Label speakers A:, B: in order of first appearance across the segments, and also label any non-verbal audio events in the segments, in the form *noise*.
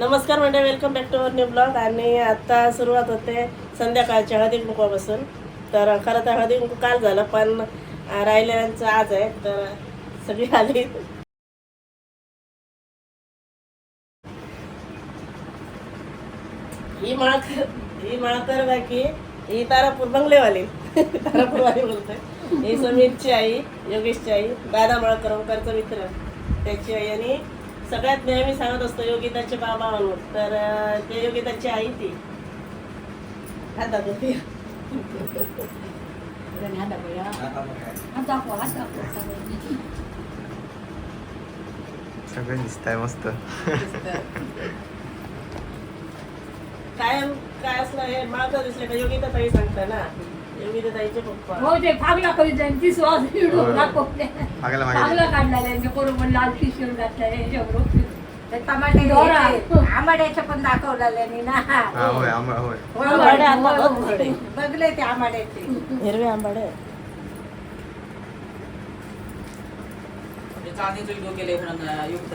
A: नमस्कार म्हणजे welcome back to our new blog आणि आता सुरुवात होते संध्याकाळच्या हळदी कुंकवापासून. तर खरं तर हळदी कुंकू काल झालं पण राहिल्यांचं राहिलेल्यांचं आज आहे तर सगळी आली. ही माळ ही माळकर बाकी ही तारापूर बंगलेवाली. *laughs* तारापूरवाली बोलतोय. ही समीरची आई योगेशची आई दादा माळकर ओंकारचा मित्र त्याची आई आणि सगळ्यात नेहमी सांगत असतो योगिताचे बाबा म्हणून. तर ते योगिताची आई ती. हातात होती
B: सगळं दिसतंय मस्त.
A: कायम काय असलं हे माळकर दिसले का योगिता ताई सांगता ना.
C: हो ते फागला करीत जाईल ती
B: मागायला
C: फागला
B: मागे
C: काढला त्यांचे बरोबर लाल टी शर्ट घातलाय ह्याच्याबरोबर
D: टमाटे
C: दोरा.
D: आंबाड्याच्या पण दाखवलेले ना.
B: हा.
D: बघले ते आंबाड्याचे
A: हिरवे आंबाडे.
E: चांदीचं युग केले म्हणून *laughs* युग.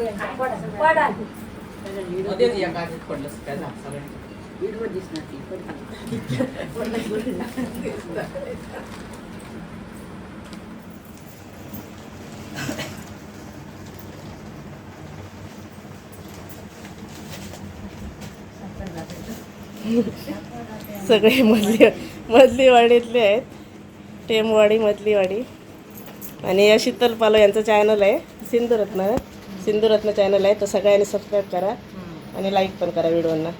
B: दिसतात
E: मध्येच या गाडीत पडलं काय झालं? सगळं
A: सगळे मधली मधली वाडीतले आहेत. टेमवाडी मधली वाडी. आणि या शीतल पालो यांचं चॅनल आहे सिंधुरत्न. सिंधुरत्न चॅनल आहे तर सगळ्यांनी सबस्क्राईब करा आणि लाईक पण करा व्हिडिओना.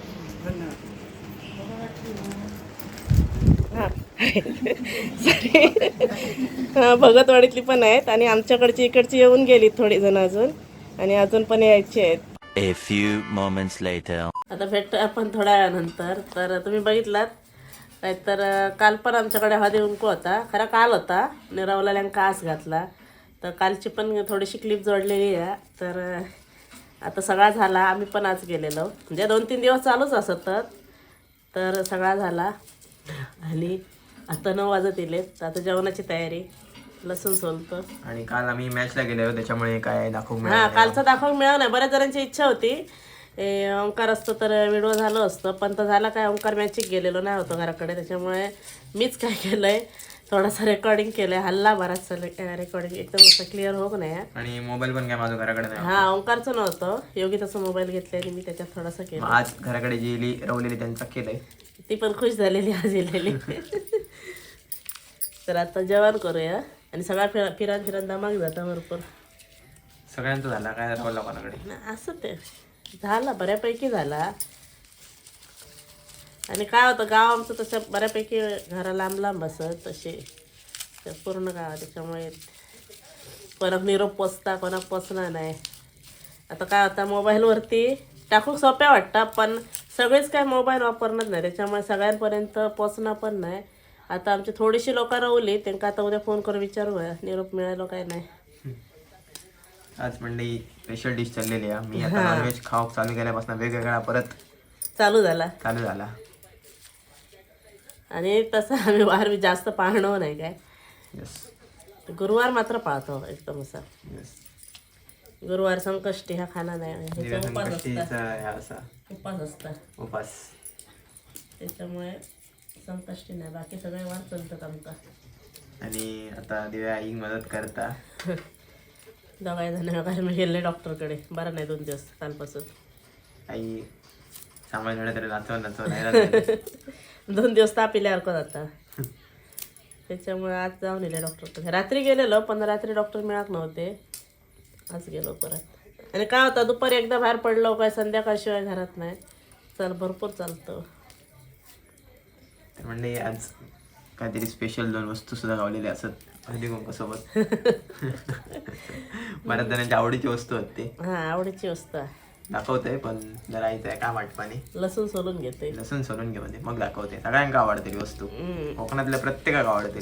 A: हां. सॉरी भगतवाडीतली पण आहेत आणि आमच्याकडची इकडची येऊन गेली थोडी जण अजून आणि अजून पण यायची आहेत.
F: A few moments later.
A: आता भेटतो आपण थोड्या वेळानंतर. तर तुम्ही बघितलात काय तर अं, काल पण आमच्याकडे हळदी कुंकू होता. खरा काल होता. निरवलेल्या कास घातला. तर कालची पण थोडीशी क्लिप जोडलेली आहे. तर आता सगळा झाला. आम्ही पण आज गेलेलो. म्हणजे दोन तीन दिवस चालूच असतात तर सगळा झाला. आणि आता नऊ वाजत येले. तर आता जेवणाची तयारी. लसूण सोलतो.
B: आणि काल आम्ही मॅचला गेलो त्याच्यामुळे काय दाखवू
A: हा कालचा दाखवून मिळाला नाही. बऱ्याच जणांची इच्छा होती. ए, ओंकार असतं तर व्हिडिओ झालं असतं. पण तर झाला काय ओंकार मॅचिक गेलेलो नाही होतो घराकडे. त्याच्यामुळे मीच काय केलंय. थोडासा रेकॉर्डिंग केलंय हल्ला बराचसा रेकॉर्डिंग एकदम असं क्लिअर नाही आहे.
B: आणि मोबाईल पण काय माझं घराकडे नाही.
A: हा ओंकारचं नव्हतं. योगिताचा मोबाईल घेतला आणि मी त्याच्यात थोडासा केला
B: आज घराकडे जी इली रवलेली त्यांचा केलंय.
A: ती पण खुश झालेली आज येलेली तर आता जेवण करूया. आणि सगळा फिरा फिरान फिरान दमाग जाता भरपूर.
B: सगळ्यांचा झाला काय
A: असं ते. झाला बऱ्यापैकी झाला. आणि काय होतं गाव आमचं तसं बऱ्यापैकी घरा लांब लांब असत तसे. तर पूर्ण गाव त्याच्यामुळे कोणाक निरोप पोचता कोणाक पोचणार नाही. आता काय होतं मोबाईलवरती टाकूक सोप्या वाटतं पण सगळेच काय मोबाईल वापरणार नाही. त्याच्यामुळे सगळ्यांपर्यंत पोचणं पण नाही. आता आमची थोडीशी लोकं रावली त्यांना आता उद्या फोन करून विचारू निरोप मिळालो काय नाही.
B: आज मंडळी स्पेशल डिश चाललेली आहे. मी आता नॉनव्हेज खाऊ चालू केल्यापासून वेगवेगळा परत
A: चालू झाला.
B: चालू झाला.
A: आणि तसं आम्ही वार जास्त पाळणं नाही काय. गुरुवार मात्र पाळतो एकदम असा. गुरुवार संकष्टी हा खाना नाही उपास असतात उपास त्याच्यामुळे संकष्टी नाही बाकी सगळे वार चालतात आमचा.
B: आणि आता दिव्या आई मदत करता. *laughs*
A: दवाई वगैरे मी गेले डॉक्टरकडे. बरं नाही दोन दिवस कालपासून.
B: काही सामान मिळत तरी नाचव नाचव नाही. *laughs*
A: दोन दिवस ताप इल्यासारखं जाता त्याच्यामुळे आज जाऊन येले डॉक्टर रात्री गेलेलो पण रात्री डॉक्टर मिळत नव्हते. आज गेलो परत. आणि काय होतं दुपारी एकदा बाहेर पडलो काय संध्याकाळशिवाय घरात नाही. चल भरपूर चालतं.
B: म्हणजे आज काहीतरी स्पेशल दोन वस्तू सुद्धा गावलेल्या असत हळदी कुंकूसोबत *laughs* बऱ्याच जणांच्या आवडीची वस्तू आहेत ते.
A: हां आवडीची वस्तू आहे.
B: दाखवतंय पण जरा आहे काय वाटपाने
A: लसूण सोलून घेते.
B: लसूण सोलून घेऊन दे मग दाखवते. सगळ्यांका आवडते वस्तू.
A: हम्म.
B: कोकणातल्या प्रत्येकाला आवडते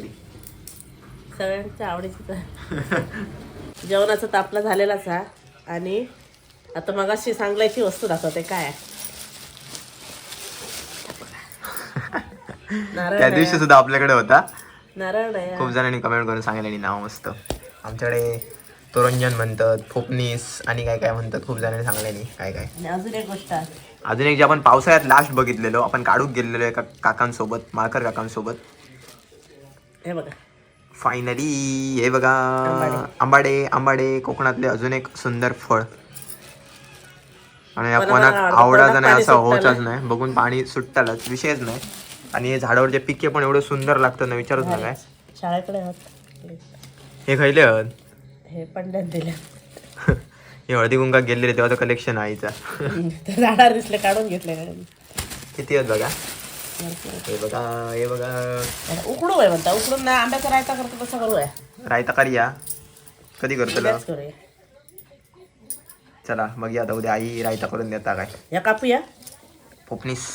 A: सगळ्यांच्या आवडीची जेवणाचं तापलं झालेलाच हा. आणि आता मग अशी सांगल्याची वस्तू दाखवते काय आहे? *laughs* नारळ
B: त्या दिवशी सुद्धा आपल्याकडे होता.
A: नारळ आहे.
B: खूप जणांनी कमेंट करून सांगितलं नाव मस्त. आमच्याकडे तोरंजन म्हणतात फोपनीस आणि काय काय म्हणतात खूप जणांनी सांगलेली काय काय.
A: आणि अजून एक गोष्ट आहे.
B: अजून एक जे आपण पावसाळ्यात लास्ट बघितलेलो आपण काढूक गेलेलो एका काकांसोबत माळकर काकांसोबत.
A: हे बघा.
B: फायनली हे बघा. आंबाडे आंबाडे कोकणातले अजून एक सुंदर फळ. आणि या
A: पण
B: कोणाक
A: कोणाक
B: नाही
A: पाणी
B: असं होतच नाही. बघून पाणी सुटतालच विषयच नाही. आणि हे झाडावरचे पिके पण एवढं सुंदर लागतं ना विचारच ना काय
A: शाळेकडे आहोत.
B: हे खैले हत
A: हे पंड्यात दिले.
B: हे हळदी कुंकाक गेलेले तेव्हा कलेक्शन आईचा
A: ते झाडावर दिसले काढून घेतले.
B: किती आहेत बघा? हे बघा हे बघा.
A: उकडू आहे म्हणता उकडून ना आंब्याचा रायता करतो तसा करू आहे
B: रायता करूया कधी
A: करूया
B: चला बघ आता उद्या आई रायता करून देता काय.
A: या कापूया.
B: फोपनीस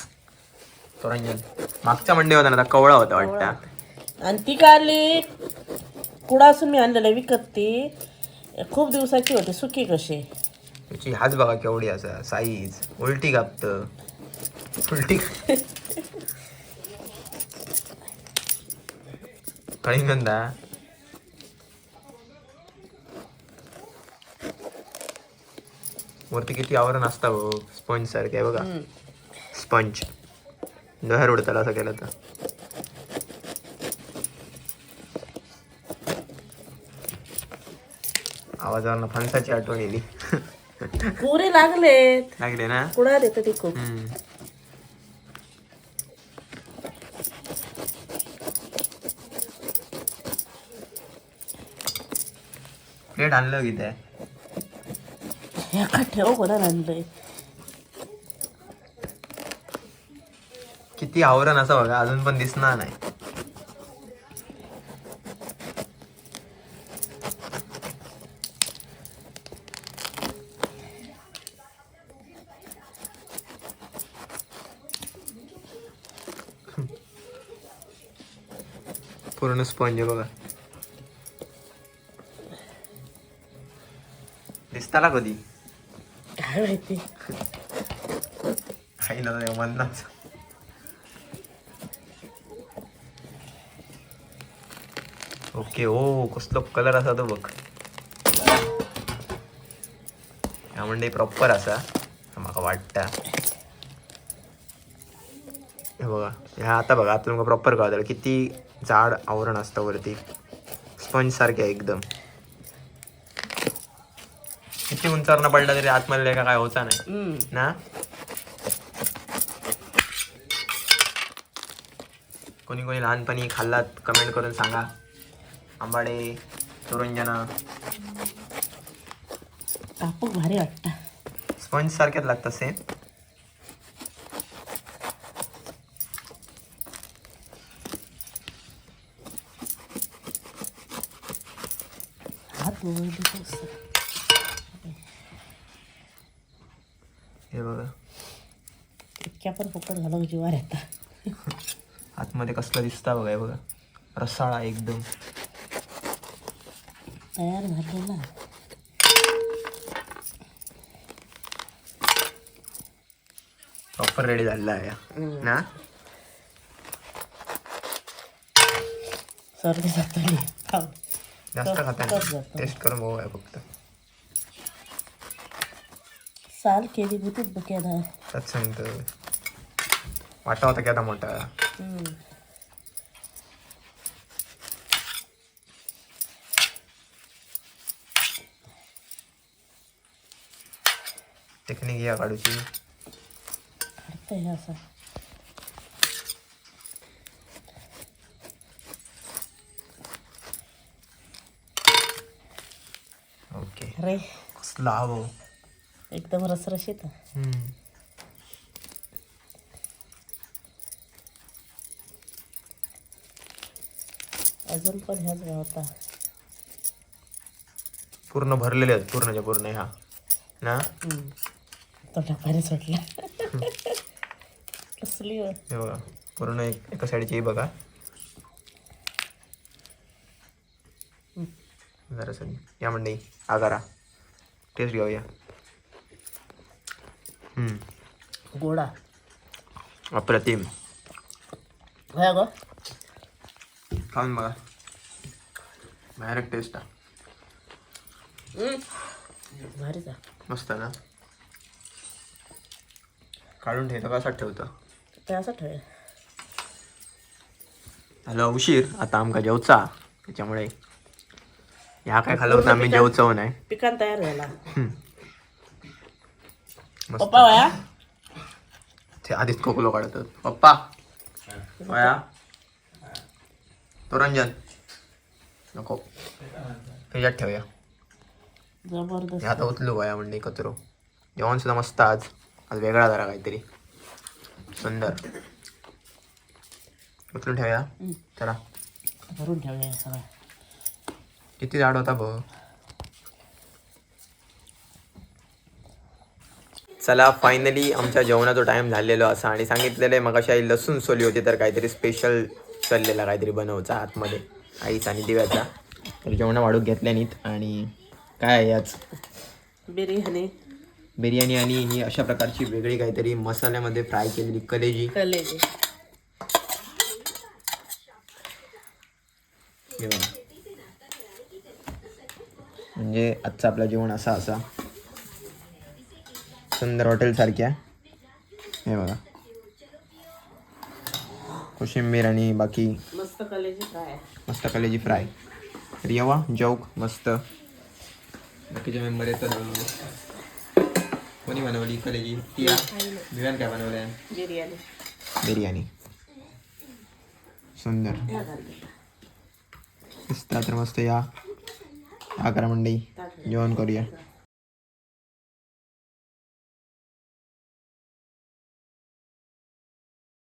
B: तोरंजन. मागच्या मंडे होता ना कवळा होता वाटतं.
A: आणि ती काढली. कुडा असून मी आणलेलं विकत ती खूप दिवसाची होती सुकी कशी?
B: त्याची हाच बघा केवढी असा साईज उलटी कापत. उलटी. कळिंगंदा वरती किती आवरण असता हो स्पंज सारखे आहे बघा. स्पंज दह्यार उडताला असं केलं तर. आवाजावर फणसाची आठवण येली.
A: पुरे लागलेत
B: लागले ना?
A: कुडा देतं ती खूप.
B: प्लेट आणलं की ते?
A: एका ठेव कोणा आणलंय.
B: किती आवरण असं बघा अजून पण दिसणार नाही. पूर्ण स्पंज बघा. दिसताला कधी?
A: काय माहिती?
B: काही नव्हतं म्हणणार ओके ओ कसलो कलर असा तो बघ. ह्या म्हणजे प्रॉपर असा म्हाका वाटता. हे बघा ह्या आता बघा आता तुमका प्रॉपर कळतलं किती जाड आवरण असतं वरती. स्पंज सारखे आहे एकदम. किती उंचावरनं पडला तरी आतमध्ये काय होता नाही. ना? कोणी कोणी लहानपणी खाल्लात कमेंट करून सांगा. आंबाडे तोरंजना.
A: भारी वाटतं.
B: स्पंज सारख्याच लागतात सेम
A: हात मोबाईल
B: हे बघा.
A: इतक्या पण फुकट घालून जीवार येतात
B: आतमध्ये कसलं दिसता बघा हे बघा. रसाळा एकदम.
A: तयार झालेला.
B: प्रॉपर रेडी झालेला आहे. ना?
A: सर्दी जातली
B: जास्त
A: कप-
B: खाता
A: कप जातो.
B: टेस्ट करून बघूया फक्त.
A: साल केली होती बुक्याला
B: त्यात सांगतो वाटा होता की आता मोठा. टेक्निक या काढूची.
A: हे असं. अरे
B: कसला हवं.
A: एकदम रसरशीत अजून पण ह्याच गावता
B: पूर्ण भरलेले आहेत पूर्णच्या पूर्ण ह्या. ना?
A: तोंडा पाणी सुटला. कसली हो.
B: हे बघा पूर्ण एक एका साईडची बघा. जरा सर या मंडई आगारा. टेस्ट घेऊया हम्म,
A: गोडा
B: अप्रतिम
A: गो
B: खाऊन बघा बाहेर टेस्ट
A: भारीचा
B: मस्त ना काढून ठेवतो कसा ठेवतं
A: ते असं ठेव
B: झालं उशीर आता आमका जेवचा त्याच्यामुळे ह्या काय खाल्लं होतं? आम्ही जेवचव नाही
A: पिकान तयार झाला.
B: मस्त.
A: पप्पा वया?
B: ते आधीच खोकलो काढतात पप्पा. वया? तो रंजन. नको. त्याच्यात ठेवूया.
A: जबरदस्त.
B: हे आता उचलू वया म्हणजे कचरो जेवण सुद्धा मस्त आज. आज वेगळा जरा काहीतरी. सुंदर. उचलून ठेवूया. चला.
A: भरून ठेवूया हे सगळं.
B: किती झाड होता भाऊ? चला फायनली आमच्या जेवणाचा टाइम झालेलो असा. आणि सांगितलेलं आहे मग आई लसूण सोली होती तर काहीतरी स्पेशल चाललेला काहीतरी बनवचा आतमध्ये. आईच आणि दिव्याचा. तर जेवणा वाढून घेतल्या नाहीत आणि काय आहे याच
A: बिर्याणी.
B: बिर्याणी आणि ही अशा प्रकारची वेगळी काहीतरी मसाल्यामध्ये फ्राय केलेली कलेजी.
A: कलेजी.
B: बघा. म्हणजे आजचं आपलं जेवण असा असा. सुंदर हॉटेल सारख्या हे बघा. कोशिंबीर आणि बाकी
A: मस्त कलेजी फ्राय
B: मस्त कलेजी फ्राय. तर येवा जौक मस्त. बाकीचे मेंबर येतात. कोणी बनवली कलेजी दिव्यान काय बनवलंय?
A: बिर्याणी.
B: बिर्याणी. सुंदर. दिसता तर मस्त या. आकारा मंडई जेवण करूया